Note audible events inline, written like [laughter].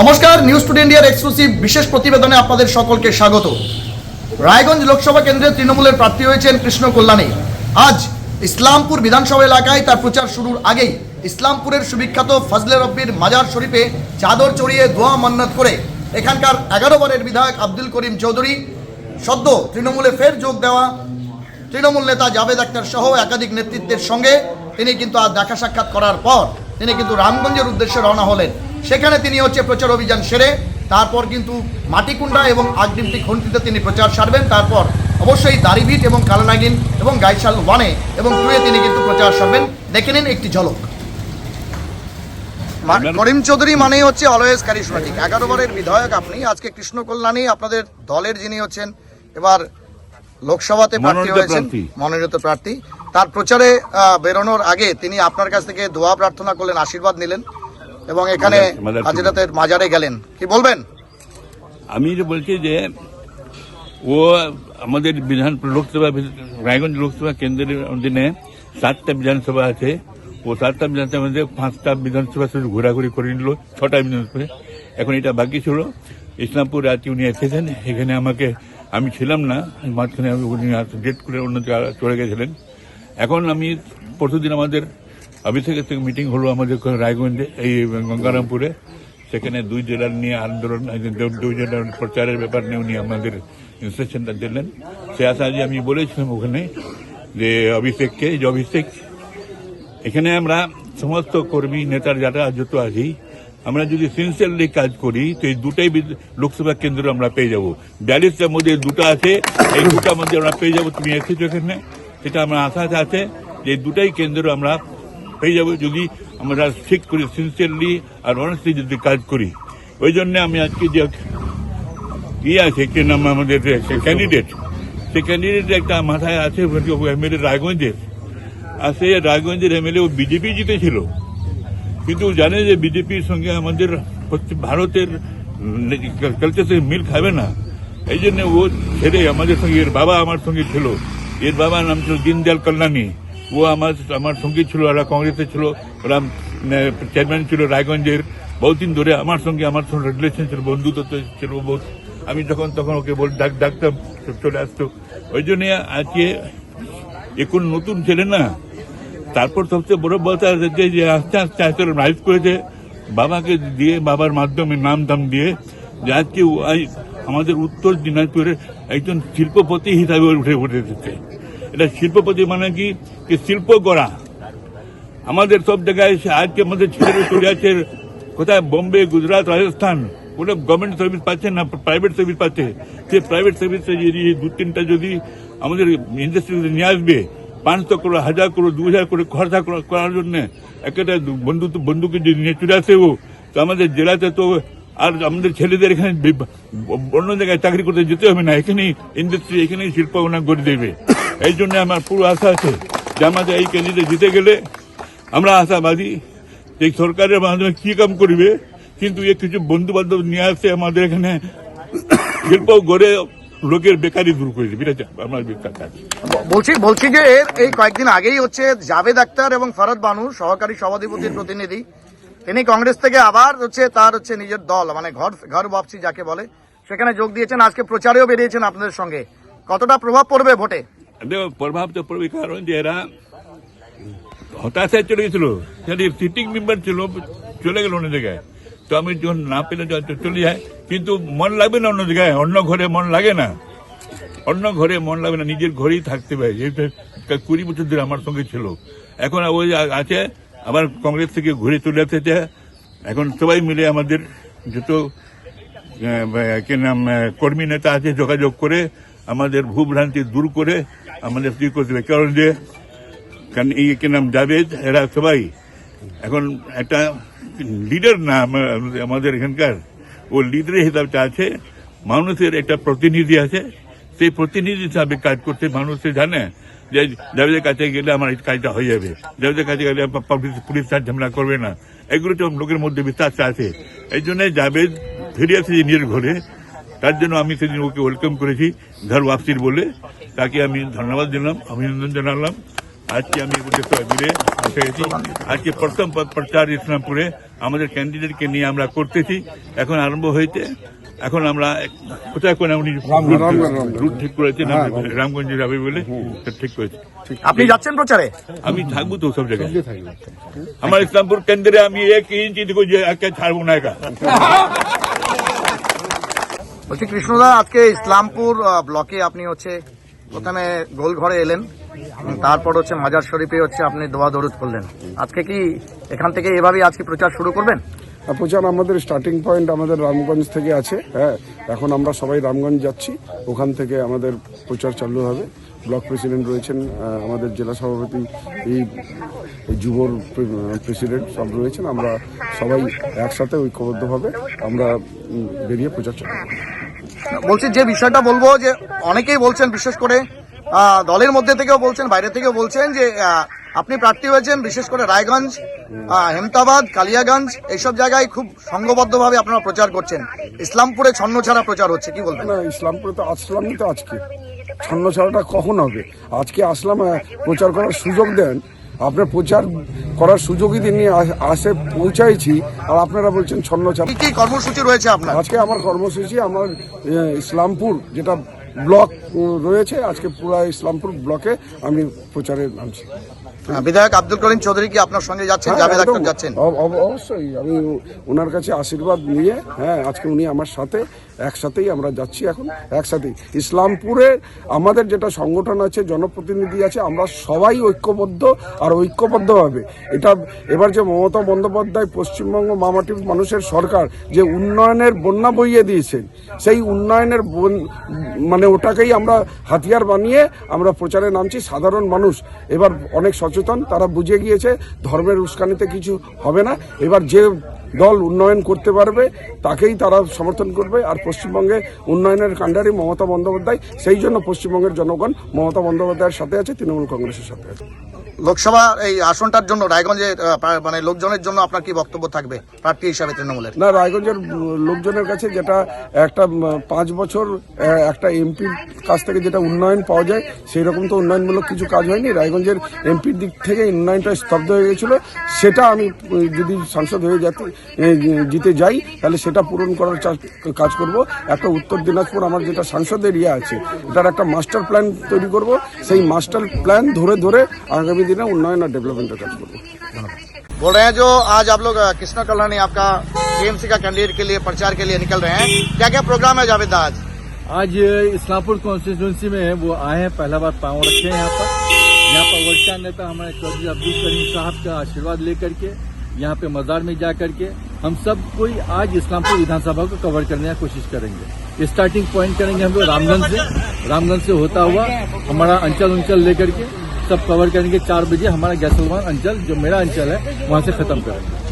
নমস্কার, news today ইন্ডিয়ার exclusive বিশেষ প্রতিবেদনে আপনাদের সকলকে স্বাগত। রায়গঞ্জ লোকসভা কেন্দ্রে তৃণমূলের প্রার্থী হয়েছেন কৃষ্ণ কল্যাণী। আজ ইসলামপুর বিধানসভা এলাকায় তার প্রচার শুরুর আগেই ইসলামপুরের সুবিখ্যাত ফজলে রব্বির মাজার শরীফে চাদর চড়িয়ে দোয়া মান্নাত করে এখানকার এগারো বারের বিধায়ক আব্দুল করিম চৌধুরী সদ্য তৃণমূলে ফের যোগ দেওয়া তৃণমূল নেতা জাভেদ আক্তার সহ একাধিক নেতৃত্বের সঙ্গে তিনি কিন্তু আজ দেখা সাক্ষাৎ করার পর তিনি কিন্তু রামগঞ্জের উদ্দেশ্যে রওনা হলেন। সেখানে তিনি হচ্ছে প্রচার অভিযান সেরে তারপর কিন্তু মাটিকুন্ডা এবং আগডিমটি খন্তিতে তিনি প্রচার সারবেন তারপর অবশ্যই দাড়িভিট এবং কালানাগিন এবং গাইশাল ওয়ানে এবং টুয়ে তিনি কিন্তু প্রচার সারবেন। দেখে নিন একটি ঝলক। করিম চৌধুরী মানেই হচ্ছে অলওয়েজ কারিশমাটিক এগারো বারের বিধায়ক আপনি আজকে কৃষ্ণ কল্যাণী আপনাদের দলের যিনি হচ্ছেন এবার লোকসভাতে প্রার্থী হয়েছেন। মনোনীত প্রার্থী। তার প্রচারে আহ, বেরোনোর আগে তিনি আপনার কাছ থেকে দোয়া প্রার্থনা করলেন আশীর্বাদ নিলেন। এবং এখানে হাজিরাতের মাজারে গেলেন। কি বলবেন? আমি যে বলছি যে ও আমাদের বিধান লোকসভা রায়গঞ্জ লোকসভা কেন্দ্রের অধীনে সাতটা বিধানসভা আছে। ও সাতটা বিধানসভা মধ্যে পাঁচটা বিধানসভা শুধু ঘোরাঘুরি করে নিল ছটা বিধানসভা। এখন এটা বাকি ছিল। ইসলামপুর আজকে উনি এসেছেন এখানে আমাকে আমি ছিলাম না মাঝখানে আমি উনি ডেট করে অন্য চলে গেছিলেন। এখন আমি পরশুদিন আমাদের অভিষেকের থেকে মিটিং হলো আমাদের রায়গঞ্জে এই গঙ্গারামপুরে সেখানে দুই জেলার নিয়ে আন্দোলন দুই জেলার প্রচারের ব্যাপার নিয়ে উনি আমাদের ইনস্ট্রাকশনটা দিলেন সে আশায় আমি বলেছিলাম ওখানে যে অভিষেককে যে অভিষেক এখানে আমরা সমস্ত কর্মী নেতার যারা যত আছি আমরা যদি সিনসিয়ারলি কাজ করি তো এই দুটাই লোকসভা কেন্দ্র আমরা পেয়ে যাব বিয়াল্লিশটার মধ্যে দুটো আছে এই দুটার মধ্যে আমরা পেয়ে যাব তুমি এসেছ এখানে সেটা আমার আশা আছে যে দুটাই কেন্দ্র আমরা পেয়ে যাব যদি আমরা ঠিক করি সিনসিয়ারলি আর অনেস্টলি যদি কাজ করি। ওই জন্য আমি আজকে যে ইয়ে আছে কি নাম আমাদের ক্যান্ডিডেট সেই ক্যান্ডিডেট একটা মাথায় আছে এমএলএ রায়গঞ্জের। আর সেই রায়গঞ্জের এমএলএ ও বিজেপি জিতেছিল। কিন্তু জানে যে বিজেপির সঙ্গে আমাদের ভারতের কালচার সঙ্গে মিল খাবে না। এই জন্য ও ছেড়ে আমাদের সঙ্গে এর বাবা আমার সঙ্গে ছিল। এর বাবার নাম ছিল দীনদয়াল কল্যাণী। ও আমার আমার সঙ্গে ছিল ওরা কংগ্রেসে ছিল ওরা চেয়ারম্যান ছিল রায়গঞ্জের। বহুদিন ধরে আমার সঙ্গে আমার সঙ্গে রিলেশন ছিল, বন্ধুত্ব ছিল বহুত। আমি যখন, তখন ওকে বল, ডাক, ডাকতাম, চলে আসতো। ওই জন্য আজকে এখন নতুন ছেলে না। তারপর সবচেয়ে বড় হচ্ছে যে আস্তে আস্তে আস্তে রাইজ করেছে। বাবাকে দিয়ে, বাবার মাধ্যমে নাম দাম দিয়ে, যে আজকে আমাদের উত্তর দিনাজপুরের একজন শিল্পপতি হিসাবে উঠে উঠে এটা শিল্পপতি মানে কি? যে শিল্প গড়া। আমাদের সব জায়গায় এসে আজকে আমাদের ছেলেরা চলে যাচ্ছে কোথায়? বোম্বে, গুজরাট, রাজস্থান। ওটা গভর্নমেন্ট সার্ভিস পাচ্ছে না প্রাইভেট সার্ভিস পাচ্ছে। সেই প্রাইভেট সার্ভিসে যদি দু, তিনটা যদি আমাদের ইন্ডাস্ট্রিতে নিয়ে আসবে, পাঁচশো করে, হাজার করে দু হাজার করে খরচা করা- করার জন্য একটা বন্ধু, বন্ধুকে যদি নিয়ে চলে আসে ও তো আমাদের জেলাতে তো আর আমাদের ছেলেদের এখানে অন্য জায়গায় চাকরি করতে যেতে হবে না। এখানেই ইন্ডাস্ট্রি এখানেই শিল্প করে দেবে। এই জন্য আমার পুরো আশা আছে যে আমাদের এই ক্যান্ডিডেট জিতে গেলে আমরা আশাবাদী যে সরকারের মাধ্যমে কি কাম করবে, কিন্তু এ কিছু বন্ধু বান্ধব নিয়ে আসছে আমাদের এখানে শিল্প গড়ে লোকের বেকারি দূর করে আমার বেকার বলছি বলছি যে এর এই কয়েকদিন আগেই হচ্ছে জাভেদ আক্তার এবং ফরদ বানু, সহকারী সভাধিপতির প্রতিনিধি। তিনি কংগ্রেস থেকে আবার হচ্ছে তার হচ্ছে নিজের দল মানে ঘর ঘর বাপসি যাকে বলে, সেখানে যোগ দিয়েছেন। আজকে প্রচারেও বেরিয়েছেন আপনাদের সঙ্গে। কতটা প্রভাব পড়বে ভোটে? প্রভাব তো পড়বে কারণ যে এরা হতাশায় চলে গেছিল সেটি সিটিং মেম্বার ছিল চলে গেল অন্য জায়গায় তো আমি যখন না পেলে চলে যায় কিন্তু মন লাগবে না অন্য জায়গায় অন্য ঘরে মন লাগে না অন্য ঘরে মন লাগবে না নিজের ঘরেই থাকতে পারে যেহেতু কুড়ি বছর ধরে আমার সঙ্গে ছিল এখন ওই আছে আবার কংগ্রেস থেকে ঘুরে চলে এসেছে এখন সবাই মিলে আমাদের যত কি নাম কর্মী নেতা আছে যোগাযোগ করে আমাদের ভূভ্রান্তি দূর করে আমাদের কি করতে হবে? কারণ যে, কারণ এই কি নাম, জাভেদ, এরা সবাই এখন একটা লিডার না আমাদের এখানকার। ও লিডারের হিসাবটা আছে, মানুষের একটা প্রতিনিধি আছে। সেই প্রতিনিধি হিসাবে কাজ করতে মানুষে জানে যে জাভেদের কাছে গেলে আমার এই কাজটা হয়ে যাবে। জাভেদের কাছে গেলে পুলিশ পুলিশ তার ঝামেলা করবে না। এগুলো তো লোকের মধ্যে বিশ্বাস আছে। এই জন্য জাভেদ ফিরে আসে নিজের ঘরে। তার জন্য আমি সেদিন ওকে ওয়েলকাম করেছি ঘর ওয়াপসির বলে। তাকে আমি ধন্যবাদ দিলাম অভিনন্দন জানালাম। আজকে আমি মিলে গেছি। আজকে প্রথম প্রচার ইসলামপুরে আমাদের ক্যান্ডিডেটকে নিয়ে আমরা করতেছি। এখন আরম্ভ হয়েছে। এখন আমরা কোথায় কোন উনি রুট- ঠিক করেছেন রামগঞ্জে। যাবে বলে তো ঠিক করেছে। আপনি যাচ্ছেন প্রচারে? আমি থাকব তো সব জায়গায়। আমার ইসলামপুর কেন্দ্রে আমি এক ইঞ্চি দেখো যে একে ছাড়বো না একা। [laughs] বলছি, কৃষ্ণদা, আজকে ইসলামপুর ব্লকে আপনি হচ্ছে প্রথমে গোল ঘরে এলেন তারপর হচ্ছে মাজার শরীফে হচ্ছে আপনি দোয়া দরুদ করলেন আজকে কি এখান থেকে এভাবেই আজকে প্রচার শুরু করবেন? প্রচার আমাদের স্টার্টিং পয়েন্ট আমাদের রামগঞ্জ থেকে আছে হ্যাঁ। এখন আমরা সবাই রামগঞ্জ যাচ্ছি, ওখান থেকে আমাদের প্রচার চালু হবে। ব্লক প্রেসিডেন্ট রয়েছেন আমাদের জেলা সভাপতি এই যুবর প্রেসিডেন্ট সব রয়েছেন। আমরা সবাই একসাথে ঐক্যবদ্ধভাবে আমরা বেরিয়ে প্রচার চালু বলছি যে বিষয়টা বলব যে অনেকেই বলছেন বিশেষ করে দলের মধ্যে থেকেও বলছেন বাইরে থেকেও বলছেন যে আপনি প্রার্থী হয়েছেন বিশেষ করে রায়গঞ্জ হেমতাবাদ কালিয়াগঞ্জ এইসব জায়গায় খুব সংঘবদ্ধভাবে আপনারা প্রচার করছেন। ইসলামপুরে ছন্ন ছাড়া প্রচার হচ্ছে কি বলবেন? না ইসলামপুরে তো আসলামই তো আজকে। ছন্ন ছাড়াটা কখন হবে? আজকে আসলাম প্রচার করার সুযোগ দেন। আপনার প্রচার করার সুযোগই তিনি আসে পৌঁছাইছি আর আপনারা বলছেন ছন্নছাড়া কি কি কর্মসূচি রয়েছে আপনার? আজকে আমার কর্মসূচি আমার ইসলামপুর যেটা ব্লক রয়েছে আজকে পুরা ইসলামপুর ব্লকে আমি প্রচারে নামছি। বিধায়ক আব্দুল করিম চৌধুরী কি আপনার সঙ্গে যাচ্ছেন? হ্যাঁ, জাভেদ। আক্তার যাচ্ছেন? অব- অব- অবশ্যই। আমি ওনার কাছে আশীর্বাদ নিয়ে হ্যাঁ আজকে উনি আমার সাথে একসাথেই আমরা যাচ্ছি এখন একসাথেই। ইসলামপুরে আমাদের যেটা সংগঠন আছে জনপ্রতিনিধি আছে আমরা সবাই ঐক্যবদ্ধ আর ঐক্যবদ্ধভাবে। এটা এবার যে মমতা বন্দ্যোপাধ্যায় পশ্চিমবঙ্গ মামাটির মানুষের সরকার যে উন্নয়নের বন্যা বইয়ে দিয়েছেন সেই উন্নয়নের বন- মানে ওটাকেই আমরা হাতিয়ার বানিয়ে আমরা প্রচারে নামছি সাধারণ মানুষ। এবার অনেক সচেতন তারা বুঝে গিয়েছে ধর্মের উস্কানিতে কিছু হবে না। এবার যে দল উন্নয়ন করতে পারবে, তাকেই তারা সমর্থন করবে। আর পশ্চিমবঙ্গে উন্নয়নের কাণ্ডারি মমতা বন্দ্যোপাধ্যায়, সেই জন্য পশ্চিমবঙ্গের জনগণ মমতা বন্দ্যোপাধ্যায়ের সাথে আছে, তৃণমূল কংগ্রেসের সাথে আছে। লোকসভা এই আসনটার জন্য রায়গঞ্জে মানে লোকজনের জন্য আপনার কি বক্তব্য থাকবে? প্রার্থী হিসাবে তৃণমূলের। না, রায়গঞ্জের লোকজনের কাছে যেটা একটা পাঁচ বছর একটা এমপির কাছ থেকে যেটা উন্নয়ন পাওয়া যায় সেই রকম তো উন্নয়নমূলক কিছু কাজ হয়নি। রায়গঞ্জের এমপির দিক থেকে উন্নয়নটা স্তব্ধ হয়ে গেছিল। সেটা আমি যদি সাংসদ হয়ে যেতে জিতে যাই, তাহলে সেটা পূরণ করার কাজ করব। একটা উত্তর দিনাজপুর আমার যেটা সাংসদের এরিয়া আছে, এটার একটা মাস্টার প্ল্যান তৈরি করব। সেই মাস্টার প্ল্যান ধরে ধরে আগামী ज़िले ना उन्नयन और डेवलपमेंट का काम बोल रहे हैं जो आज आप लोग कृष्णा कल्याणी आपका टीएमसी का कैंडिडेट के लिए प्रचार के लिए निकल रहे हैं। क्या क्या प्रोग्राम है जावेद आज? आज इस्लामपुर कॉन्स्टिट्यूंसी में वो आए हैं पहला बार पाँव रखे हैं यहाँ पर। यहाँ पर वरिष्ठ नेता हमारे चौधरी अब्दुल करीम साहब का आशीर्वाद लेकर के यहाँ पे मजार में जा करके हम सब कोई आज इस्लामपुर विधानसभा को कवर करने की कोशिश करेंगे। स्टार्टिंग पॉइंट करेंगे हम लोग रामगंज से। रामगंज से होता हुआ हमारा अंचल उंचल लेकर के सब कवर करेंगे चार बजे, हमारा गैसलवान अंचल, जो मेरा अंचल है, वहाँ से खत्म करेंगे।